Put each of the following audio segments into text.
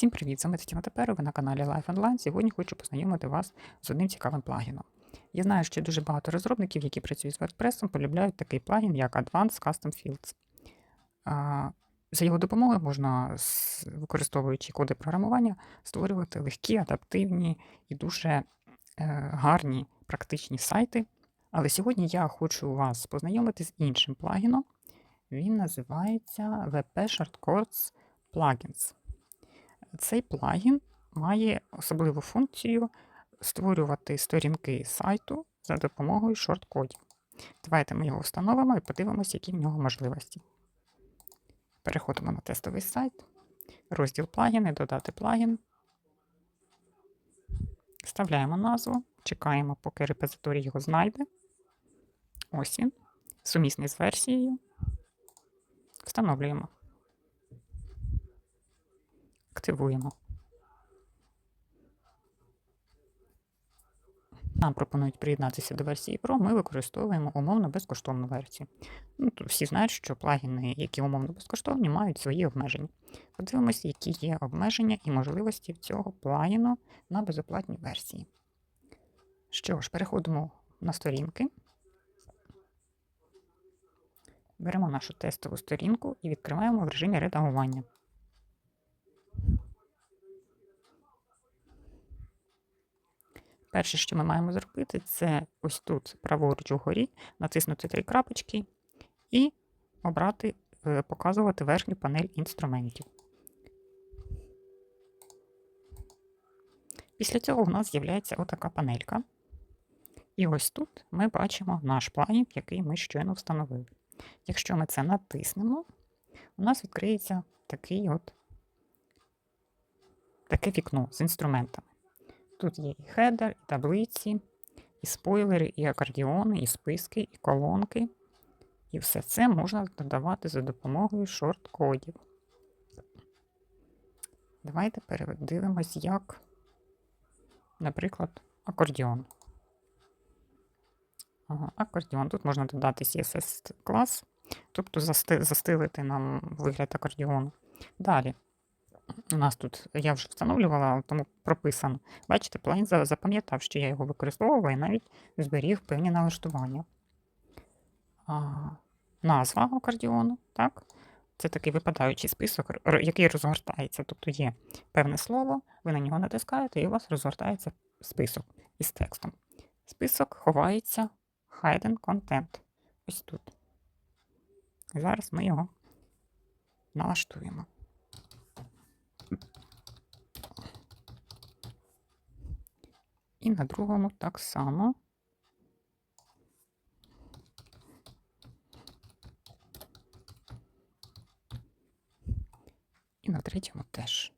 Всім привіт! З вами Тетяна Тепер, ви на каналі Life Online. Сьогодні хочу познайомити вас з одним цікавим плагіном. Я знаю, що дуже багато розробників, які працюють з WordPress, полюбляють такий плагін, як Advanced Custom Fields. За його допомогою можна, використовуючи коди програмування, створювати легкі, адаптивні і дуже е, гарні практичні сайти. Але сьогодні я хочу вас познайомити з іншим плагіном. Він називається WP Shortcuts Plugins. Цей плагін має особливу функцію створювати сторінки сайту за допомогою шорт-кодів. Давайте ми його встановимо і подивимося, які в нього можливості. Переходимо на тестовий сайт, розділ плагіни, додати плагін. Вставляємо назву, чекаємо, поки репозиторій його знайде. Ось він. Сумісний з версією. Встановлюємо. Активуємо. Нам пропонують приєднатися до версії Pro, ми використовуємо умовно безкоштовну версію. Ну, всі знають, що плагіни, які умовно безкоштовні, мають свої обмеження. Подивимося, які є обмеження і можливості цього плагіну на безоплатній версії. Що ж, переходимо на сторінки. Беремо нашу тестову сторінку і відкриваємо в режимі редагування. Перше, що ми маємо зробити, це ось тут праворуч угорі натиснути три крапочки і обрати, е, показувати верхню панель інструментів. Після цього в нас з'являється отака панелька. І ось тут ми бачимо наш плагін, який ми щойно встановили. Якщо ми це натиснемо, у нас відкриється такий от, таке вікно з інструментами. Тут є і хедер, і таблиці, і спойлери, і акордіони, і списки, і колонки. І все це можна додавати за допомогою шорт-кодів. Давайте передивимось, як, наприклад, акордіон. Ага, акордіон. Тут можна додати CSS клас, тобто засти- застилити нам вигляд акордіону. Далі. У нас тут я вже встановлювала, тому прописано. Бачите, плагін запам'ятав, що я його використовувала і навіть зберіг певні налаштування. А, назва акордіону, так? Це такий випадаючий список, який розгортається. Тобто є певне слово, ви на нього натискаєте, і у вас розгортається список із текстом. Список ховається Hidden Content. Ось тут. Зараз ми його налаштуємо. І на другому так само. І на третьому теж.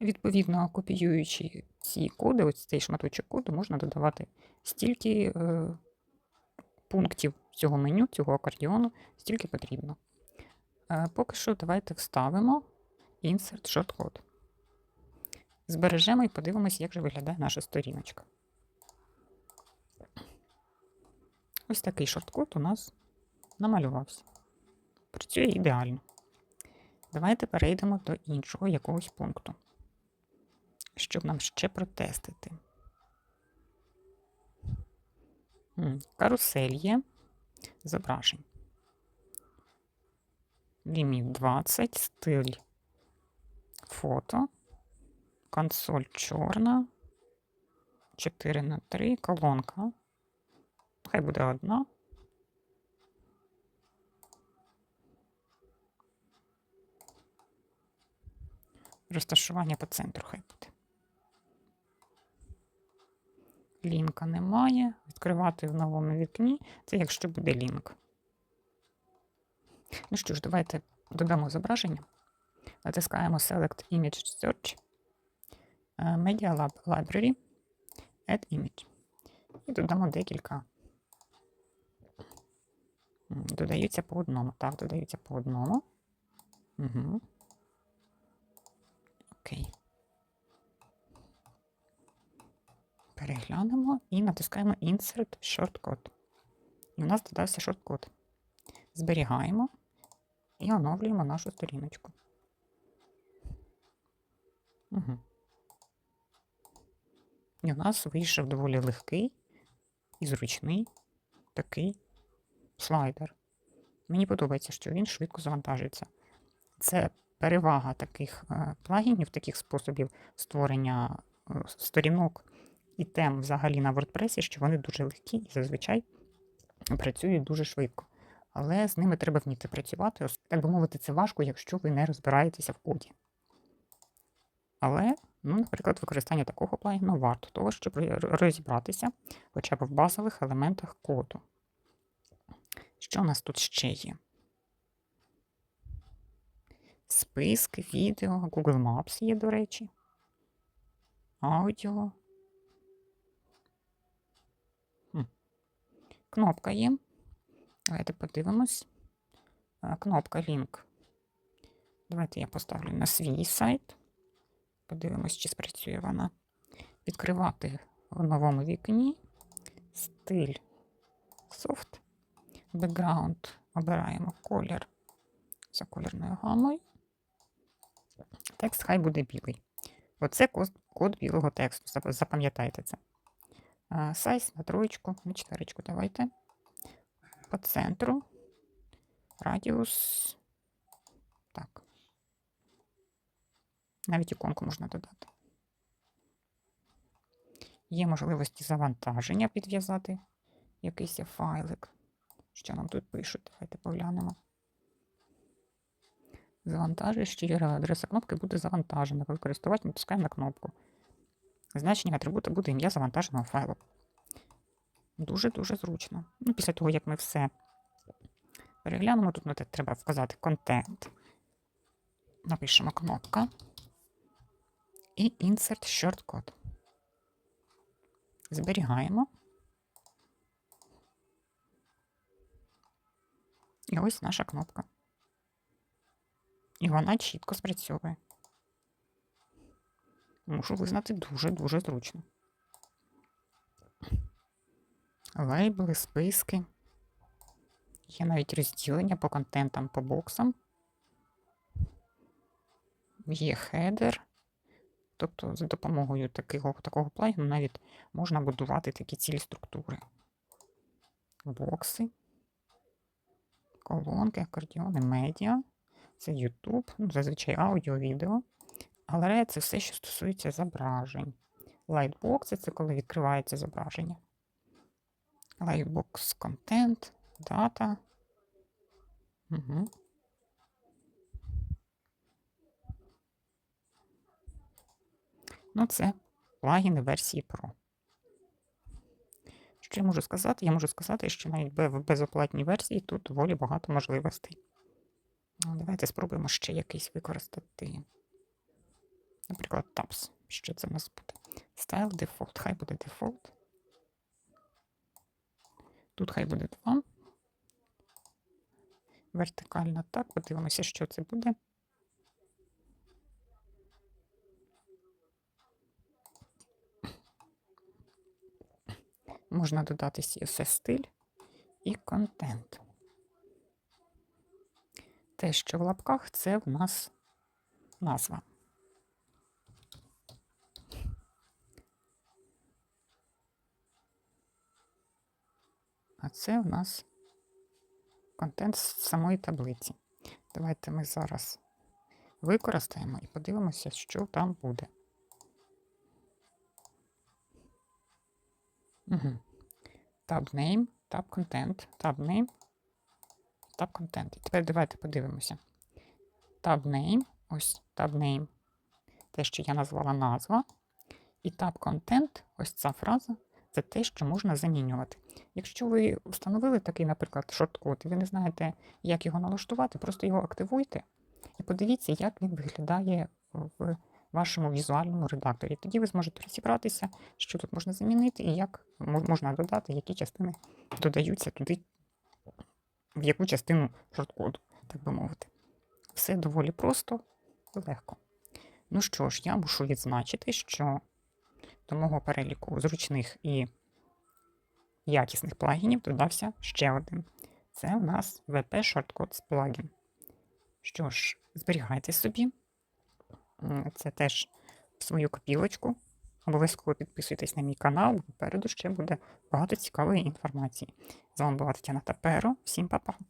Відповідно, копіюючи ці коди, ось цей шматочок коду, можна додавати стільки е, пунктів цього меню, цього акордіону, стільки потрібно. Е, поки що давайте вставимо Insert Shortcode. Збережемо і подивимося, як же виглядає наша сторіночка. Ось такий шорткод у нас намалювався. Працює ідеально. Давайте перейдемо до іншого якогось пункту, щоб нам ще протестити. Карусель є зображень. Ліміт 20, стиль фото, консоль чорна, 4 на 3, колонка. Хай буде одна. Розташування по центру хай буде. Лінка немає. Відкривати в новому вікні. Це якщо буде лінк. Ну що ж, давайте додамо зображення. Натискаємо Select Image Search, е, Media Lab Library, Add Image. І додамо декілька. Додаються по одному. Так, додаються по одному. Угу. Окей. Переглянемо і натискаємо Insert Shortcode. І у нас додався шорткод. Зберігаємо і оновлюємо нашу сторіночку. Угу. І у нас вийшов доволі легкий і зручний такий слайдер. Мені подобається, що він швидко завантажується. Це перевага таких е, плагінів, таких способів створення е, сторінок і тем взагалі на WordPress, що вони дуже легкі і зазвичай працюють дуже швидко. Але з ними треба вміти працювати. Так би мовити, це важко, якщо ви не розбираєтеся в коді. Але, ну, наприклад, використання такого плагіну варто того, щоб розібратися хоча б в базових елементах коду. Що у нас тут ще є? Списки, відео, Google Maps є, до речі. Аудіо. Кнопка є. Давайте подивимось. Кнопка Link. Давайте я поставлю на свій сайт. Подивимось, чи спрацює вона. Відкривати в новому вікні. Стиль софт. Background. Обираємо колір за кольорною гамою. Текст хай буде білий. Оце код білого тексту. Запам'ятайте це. Сайз на троєчку, на четверочку давайте. По центру. Радіус. Так. Навіть іконку можна додати. Є можливості завантаження підв'язати якийсь файлик. Що нам тут пишуть? Давайте поглянемо. Завантажуєш щира адреса кнопки буде завантажена. Коли користувач натискає на кнопку. Значення атрибута буде ім'я завантаженого файлу. Дуже-дуже зручно. Ну, Після того, як ми все переглянемо, тут ну, треба вказати контент. Напишемо кнопка і Insert Shortcode. Зберігаємо. І ось наша кнопка. І вона чітко спрацьовує. Мушу визнати дуже-дуже зручно. Лейбли, списки. Є навіть розділення по контентам, по боксам. Є хедер. Тобто, за допомогою такого такого плагіну навіть можна будувати такі цілі структури. Бокси, колонки, акордіони, медіа. Це YouTube, ну, зазвичай аудіо, відео. Але це все, що стосується зображень. Lightbox це коли відкривається зображення. Lightbox контент, дата. Угу. Ну, це плагіни версії Pro. Що я можу сказати? Я можу сказати, що навіть в безоплатній версії тут доволі багато можливостей. Ну, Давайте спробуємо ще якийсь використати. Наприклад, Tabs. Що це у нас буде? Style Default. Хай буде Default. Тут хай буде 2. Вертикально так. Подивимося, що це буде. Можна додати CSS стиль і контент. Те, що в лапках, це в нас назва. А це в нас контент з самої таблиці. Давайте ми зараз використаємо і подивимося, що там буде. Угу. Tab name, tab content, tab name, tab content. І тепер давайте подивимося. Tab name, ось tab name, те, що я назвала назва. І tab content, ось ця фраза, це те, що можна замінювати. Якщо ви встановили такий, наприклад, шорткод, і ви не знаєте, як його налаштувати, просто його активуйте і подивіться, як він виглядає в вашому візуальному редакторі. Тоді ви зможете розібратися, що тут можна замінити, і як можна додати, які частини додаються туди, в яку частину шорткоду, так би мовити. Все доволі просто і легко. Ну що ж, я мушу відзначити, що до мого переліку зручних і якісних плагінів додався ще один. Це у нас VP Shortcuts плагін. Що ж, зберігайте собі. Це теж в свою копілочку. Обов'язково підписуйтесь на мій канал, бо попереду ще буде багато цікавої інформації. З вами була Тетяна Таперо. Всім па-па!